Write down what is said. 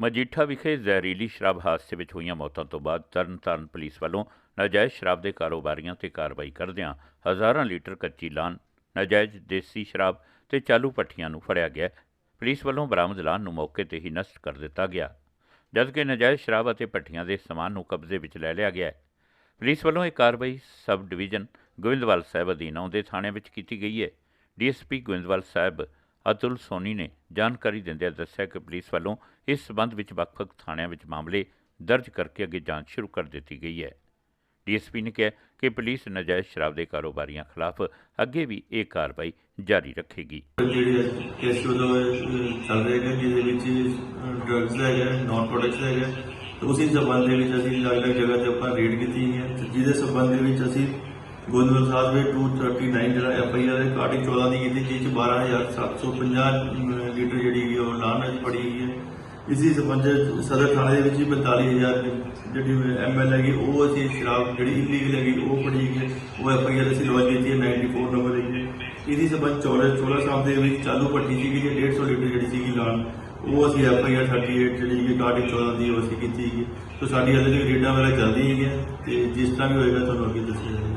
ਮਜੀਠਾ ਵਿਖੇ ਜ਼ਹਿਰੀਲੀ ਸ਼ਰਾਬ ਹਾਦਸੇ ਵਿੱਚ ਹੋਈਆਂ ਮੌਤਾਂ ਤੋਂ ਬਾਅਦ ਤਰਨਤਾਰਨ ਪੁਲਿਸ ਵੱਲੋਂ ਨਾਜਾਇਜ਼ ਸ਼ਰਾਬ ਦੇ ਕਾਰੋਬਾਰੀਆਂ ਤੇ ਕਾਰਵਾਈ ਕਰਦਿਆਂ ਹਜ਼ਾਰਾਂ ਲੀਟਰ ਕੱਚੀ ਲਾਨ, ਨਾਜਾਇਜ਼ ਦੇਸੀ ਸ਼ਰਾਬ ਤੇ ਚਾਲੂ ਪੱਠੀਆਂ ਨੂੰ ਫੜਿਆ ਗਿਆ। ਪੁਲਿਸ ਵੱਲੋਂ ਬਰਾਮਦ ਲਾਨ ਨੂੰ ਮੌਕੇ ਤੇ ਹੀ ਨਸ਼ਟ ਕਰ ਦਿੱਤਾ ਗਿਆ ਜਦਕਿ ਨਾਜਾਇਜ਼ ਸ਼ਰਾਬ ਅਤੇ ਪੱਠੀਆਂ ਦੇ ਸਮਾਨ ਨੂੰ ਕਬਜ਼ੇ ਵਿੱਚ ਲੈ ਲਿਆ ਗਿਆ। ਪੁਲਿਸ ਵੱਲੋਂ ਇਹ ਕਾਰਵਾਈ ਸਬ ਡਿਵੀਜ਼ਨ ਗੋਇੰਦਵਾਲ ਸਾਹਿਬ ਅਧੀਨ ਆਉਂਦੇ ਥਾਣੇ ਵਿੱਚ ਕੀਤੀ ਗਈ ਹੈ। ਡੀਐਸਪੀ ਗੋਇੰਦਵਾਲ ਸਾਹਿਬ ਅਤੁਲ ਸੋਨੀ ਨੇ ਜਾਣਕਾਰੀ ਦਿੰਦਿਆਂ ਦੱਸਿਆ ਕਿ ਪੁਲਿਸ ਵੱਲੋਂ ਇਸ ਸਬੰਧ ਵਿੱਚ ਵੱਖ-ਵੱਖ ਥਾਣਿਆਂ ਵਿੱਚ ਮਾਮਲੇ ਦਰਜ ਕਰਕੇ ਅੱਗੇ ਜਾਂਚ ਸ਼ੁਰੂ ਕਰ ਦਿੱਤੀ ਗਈ ਹੈ। ਡੀਐਸਪੀ ਨੇ ਕਿਹਾ ਕਿ ਪੁਲਿਸ ਨਾਜਾਇਜ਼ ਸ਼ਰਾਬ ਦੇ ਕਾਰੋਬਾਰੀਆਂ ਖਿਲਾਫ ਅੱਗੇ ਵੀ ਇਹ ਕਾਰਵਾਈ ਜਾਰੀ ਰੱਖੇਗੀ। ਜਿਹੜੇ ਕੇਸ ਉਦੋਂ ਚੱਲ ਰਹੇ ਨੇ, ਜਿਹਦੇ ਵਿੱਚ ਡਰੱਗਸ ਦਾ ਹੈਗਾ ਨਾਨ ਪ੍ਰੋਡਕਟਸ ਦਾ ਹੈਗਾ ਉਸੇ ਸੰਬੰਧ ਦੇ ਵਿੱਚ ਅਸੀਂ ਅਲੱਗ-ਅਲੱਗ ਜਗ੍ਹਾ ਤੇ ਆਪਾਂ ਰੇਡ ਕੀਤੀ ਹੈ। ਜਿਹਦੇ ਸੰਬੰਧ ਦੇ ਵਿੱਚ ਅਸੀਂ ਗੋਦਵਲ ਸਾਹਿਬ ਦੇ 239 ਜਿਹੜਾ ਐਫ ਆਈ ਆਰ ਕਾਰਡਿੰਗ 14 ਦੀ ਕੀਤੀ ਜਿਸ ਚ 12750 ਲੀਟਰ ਜਿਹੜੀ ਹੈਗੀ ਉਹ ਲਾਨ ਅੱਜ ਫੜੀ ਗਈ ਹੈ ਇਸੇ ਸੰਬੰਧ 'ਚ ਸਦਰ ਥਾਣੇ ਦੇ ਵਿੱਚ ਵੀ 42000 ਜਿਹੜੀ ਐਮ ਐਲ ਹੈਗੀ, ਉਹ ਅਸੀਂ ਸ਼ਰਾਬ ਜਿਹੜੀ ਇਲੀਗਲ ਹੈਗੀ, ਉਹ ਫੜੀ ਗਈ ਹੈ। ਉਹ ਐਫ ਆਈ ਆਰ ਅਸੀਂ ਲੌਜ ਕੀਤੀ ਹੈ 94 ਨੰਬਰ ਹੈਗੀ ਹੈ। ਇਹਦੀ ਸੰਬੰਧ ਚੌੜਾ ਚੋਲਾ ਸਾਹਿਬ ਦੇ ਵਿੱਚ ਚਾਲੂ ਪੱਟੀ ਸੀਗੀ ਜੀ 150 ਲੀਟਰ ਜਿਹੜੀ ਸੀਗੀ ਲਾਨ ਉਹ ਅਸੀਂ ਐਫ ਆਈ ਆਰ 38 ਜਿਹੜੀ ਕਿ ਕਾਰਡਿੰਗ 14 ਦੀ ਉਹ ਅਸੀਂ ਕੀਤੀ ਹੈਗੀ ਸੋ ਸਾਡੀ ਅਜੇ ਰੇਡਾਂ ਵਗੈਰਾ ਚੱਲਦੀ ਹੈਗੀਆਂ ਤੇ ਜਿਸ ਤਰ੍ਹਾਂ ਵੀ ਹੋਏਗਾ ਤੁਹਾਨੂੰ ਅੱਗੇ ਦੱਸਿਆ ਜਾਏਗਾ